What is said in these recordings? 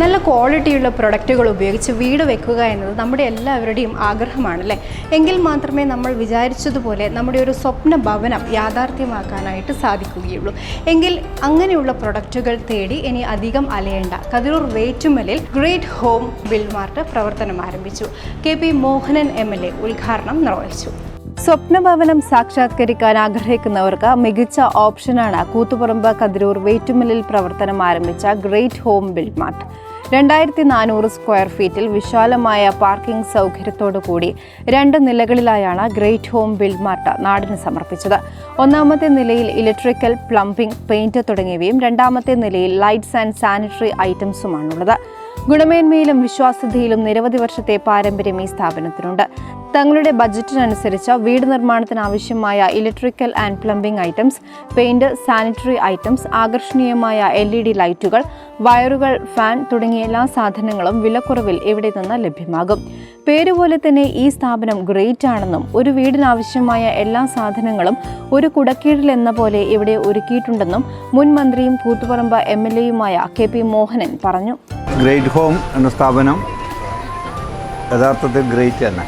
നല്ല ക്വാളിറ്റിയുള്ള പ്രൊഡക്റ്റുകൾ ഉപയോഗിച്ച് വീട് വെക്കുക എന്നത് നമ്മുടെ എല്ലാവരുടെയും ആഗ്രഹമാണ് അല്ലേ എങ്കിൽ മാത്രമേ നമ്മൾ വിചാരിച്ചതുപോലെ നമ്മുടെ ഒരു സ്വപ്ന ഭവനം യാഥാർത്ഥ്യമാക്കാനായിട്ട് സാധിക്കുകയുള്ളൂ. എങ്കിൽ അങ്ങനെയുള്ള പ്രൊഡക്റ്റുകൾ തേടി ഇനി അധികം അലയേണ്ട. കതിരൂർ വേറ്റുമലിൽ ഗ്രേറ്റ് ഹോം ബിൽമാർട്ട് പ്രവർത്തനം ആരംഭിച്ചു. K P Mohanan M L A ഉദ്ഘാടനം നിർവഹിച്ചു. സ്വപ്നഭവനം സാക്ഷാത്കരിക്കാൻ ആഗ്രഹിക്കുന്നവർക്ക് മികച്ച ഓപ്ഷനാണ് കൂത്തുപറമ്പ് കതിരൂർ വേറ്റുമലിൽ പ്രവർത്തനം ആരംഭിച്ച ഗ്രേറ്റ് ഹോം ബിൽമാർട്ട് രണ്ടായിരത്തി നാനൂറ് സ്ക്വയർ ഫീറ്റിൽ വിശാലമായ പാർക്കിംഗ് സൗകര്യത്തോടു കൂടി രണ്ട് നിലകളിലായാണ് ഗ്രേറ്റ് ഹോം ബിൽമാർട്ട് നാടിന് സമർപ്പിച്ചത്. ഒന്നാമത്തെ നിലയിൽ ഇലക്ട്രിക്കൽ പ്ലംബിംഗ് പെയിന്റ് തുടങ്ങിയവയും രണ്ടാമത്തെ നിലയിൽ ലൈറ്റ്സ് ആൻഡ് സാനിറ്ററി ഐറ്റംസുമാണുള്ളത്. ഗുണമേന്മയിലും വിശ്വാസ്യതയിലും നിരവധി വർഷത്തെ പാരമ്പര്യം ഈ സ്ഥാപനത്തിനുണ്ട്. തങ്ങളുടെ ബജറ്റിനനുസരിച്ച് വീട് നിർമ്മാണത്തിന് ആവശ്യമായ electrical and plumbing items paint sanitary items ആകർഷണീയമായ L E D ലൈറ്റുകൾ വയറുകൾ ഫാൻ തുടങ്ങിയ എല്ലാ സാധനങ്ങളും വിലക്കുറവിൽ ഇവിടെ നിന്ന് ലഭ്യമാകും. പേരുപോലെ തന്നെ ഈ സ്ഥാപനം ഗ്രേറ്റ് ആണെന്നും ഒരു വീടിനാവശ്യമായ എല്ലാ സാധനങ്ങളും ഒരു കുടക്കീഴിൽ എന്ന പോലെ ഇവിടെ ഒരുക്കിയിട്ടുണ്ടെന്നും മുൻ മന്ത്രിയും കൂത്തുപറമ്പ് എം എൽ എയുമായ കെ പി മോഹനൻ പറഞ്ഞു. ഗ്രേറ്റ് ഹോം എന്ന സ്ഥാപനം യഥാർത്ഥത്തിൽ ഗ്രേറ്റ് തന്നെ.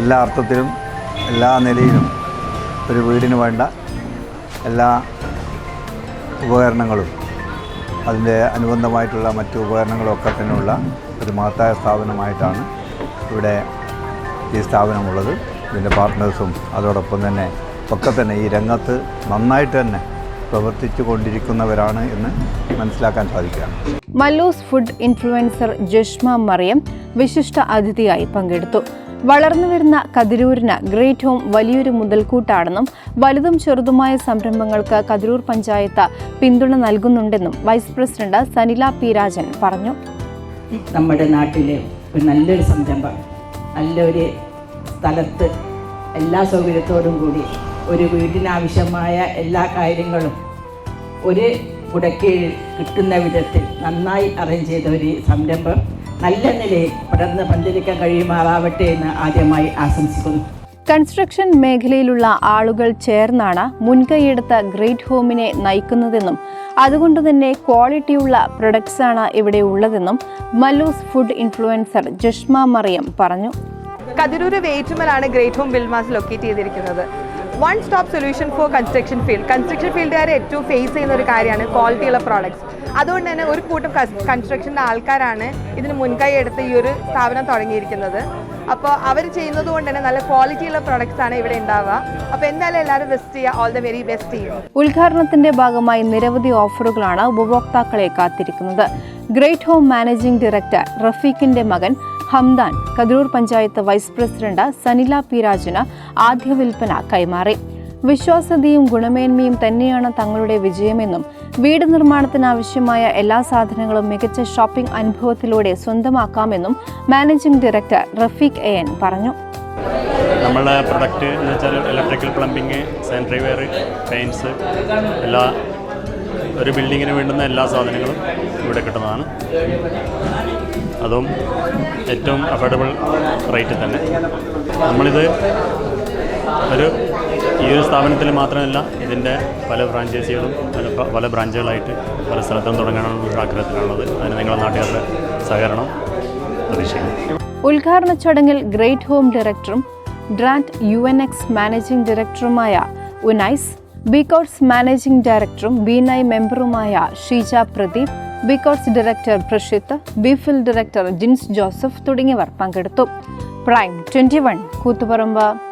എല്ലാ അർത്ഥത്തിലും എല്ലാ നിലയിലും ഒരു വീടിന് വേണ്ട എല്ലാ ഉപകരണങ്ങളും അതിന്റെ അനുബന്ധമായിട്ടുള്ള മറ്റു ഉപകരണങ്ങളും ഒക്കെ തന്നെയുള്ള ഒരു മഹത്തായ സ്ഥാപനമായിട്ടാണ് ഇവിടെ ഈ സ്ഥാപനമുള്ളത്. ഇതിന്റെ പാർട്ട്നേഴ്സും അതോടൊപ്പം തന്നെ ഒക്കെ തന്നെ ഈ രംഗത്ത് നന്നായിട്ട് തന്നെ പ്രവർത്തിച്ചു കൊണ്ടിരിക്കുന്നവരാണ് എന്ന് മനസ്സിലാക്കാൻ സാധിക്കുകയാണ്. മല്ലൂസ് ഫുഡ് ഇൻഫ്ലുവൻസർ ജഷ്മ മറിയം വിശിഷ്ട അതിഥിയായി പങ്കെടുത്തു. വളർന്നു വരുന്ന കതിരൂരിന് ഗ്രേറ്റ് ഹോം വലിയൊരു മുതൽക്കൂട്ടാണെന്നും വലുതും ചെറുതുമായ സംരംഭങ്ങൾക്ക് കതിരൂർ പഞ്ചായത്ത് പിന്തുണ നൽകുന്നുണ്ടെന്നും vice president Sanila P Rajan പറഞ്ഞു. നമ്മുടെ നാട്ടിലെ ഒരു നല്ലൊരു സംരംഭം നല്ലൊരു സ്ഥലത്ത് എല്ലാ സൗകര്യത്തോടും കൂടി ഒരു വീടിനാവശ്യമായ എല്ലാ കാര്യങ്ങളും ഒരു കുടക്കീഴിൽ കിട്ടുന്ന വിധത്തിൽ നന്നായി അറേഞ്ച് ചെയ്ത ഒരു സംരംഭം. നല്ല നിലയിൽ പടർന്ന് പന്തലിക്കാൻ കഴിയുമാറാവട്ടെ എന്ന് ആദ്യമായി ആശംസിക്കുന്നു. കൺസ്ട്രക്ഷൻ മേഖലയിലുള്ള ആളുകൾ ചേർന്നാണ് മുൻകൈയെടുത്ത ഗ്രേറ്റ് ഹോമിനെ നയിക്കുന്നതെന്നും അതുകൊണ്ട് തന്നെ ക്വാളിറ്റിയുള്ള പ്രൊഡക്ട്സ് ആണ് ഇവിടെ ഉള്ളതെന്നും മല്ലൂസ് ഫുഡ് ഇൻഫ്ലുവൻസർ ജഷ്മ മറിയം പറഞ്ഞു. കതിരൂര് വേറ്റുമലാണ് ഗ്രേറ്റ് ഹോം ബിൽമാസ് ലൊക്കേറ്റ് ചെയ്തിരിക്കുന്നത്. One stop solution for construction field construction ഫീൽഡുകാർ ഏറ്റവും ഫേസ് ചെയ്യുന്ന ഒരു കാര്യമാണ് ക്വാളിറ്റിയുള്ള പ്രോഡക്ട്സ് അതുകൊണ്ട് തന്നെ ഒരു കൂട്ടം കൺസ്ട്രക്ഷന്റെ ആൾക്കാരാണ് ഇതിന് മുൻകൈ എടുത്ത് ഈ ഒരു സ്ഥാപനം തുടങ്ങിയിരിക്കുന്നത്. അപ്പോൾ അവർ ചെയ്യുന്നത് കൊണ്ട് തന്നെ നല്ല ക്വാളിറ്റിയുള്ള പ്രോഡക്ട്സ് ആണ് ഇവിടെ ഉണ്ടാവുക. അപ്പോൾ എന്തായാലും എല്ലാവരും ബെസ്റ്റ് ചെയ്യുക. ഓൾ ദ വെരി ബെസ്റ്റ് ചെയ്യും ഉദ്ഘാടനത്തിന്റെ ഭാഗമായി നിരവധി ഓഫറുകളാണ് ഉപഭോക്താക്കളെ കാത്തിരിക്കുന്നത്. ഗ്രേറ്റ് ഹോം മാനേജിംഗ് ഡയറക്ടർ റഫീഖിന്റെ മകൻ Hamdan Kathirur panchayat vice president Sanila P രാജന് ആദ്യ വിൽപ്പന കൈമാറി. വിശ്വാസ്യതയും ഗുണമേന്മയും തന്നെയാണ് തങ്ങളുടെ വിജയമെന്നും വീട് നിർമ്മാണത്തിന് ആവശ്യമായ എല്ലാ സാധനങ്ങളും മികച്ച ഷോപ്പിംഗ് അനുഭവത്തിലൂടെ സ്വന്തമാക്കാമെന്നും managing director Rafeeq A N പറഞ്ഞു. നമ്മളുടെ പ്രൊഡക്റ്റ് എന്ന് വെച്ചാൽ electrical plumbing sanitary ware paints എല്ലാ ഒരു ബിൽഡിങ്ങിന് വേണ്ടുന്ന എല്ലാ സാധനങ്ങളും ഇവിടെ കിട്ടുന്നതാണ്. അതും ഏറ്റവും അഫോർഡബിൾ റേറ്റിൽ തന്നെ. നമ്മളിത് ഒരു ഈ ഒരു സ്ഥാപനത്തിൽ മാത്രമല്ല ഇതിന്റെ പല ഫ്രാഞ്ചൈസികളും പല ബ്രാഞ്ചുകളായിട്ട് പല സ്ഥലത്തും തുടങ്ങാനുള്ള ഒരു ആഗ്രഹത്തിലാണുള്ളത്. അതിന് നിങ്ങളുടെ നാട്ടുകാരുടെ സഹകരണം പ്രതീക്ഷിക്കുന്നു. ഉദ്ഘാടന ചടങ്ങിൽ ഗ്രേറ്റ് ഹോം ഡയറക്ടറും ഡ്രാൻഡ് യു എൻ എക്സ് മാനേജിംഗ് ഡയറക്ടറുമായ ഉനൈസ് ബികോട്സ് മാനേജിംഗ് ഡയറക്ടറും ബിനൈ മെമ്പറുമായ ഷീജ പ്രദീപ് ബികോട്സ് ഡയറക്ടർ പ്രഷിത്ത് ബിഫിൽ ഡയറക്ടർ ജിൻസ് ജോസഫ് തുടങ്ങിയവർ പങ്കെടുത്തു. Prime twenty one Koothuparamba.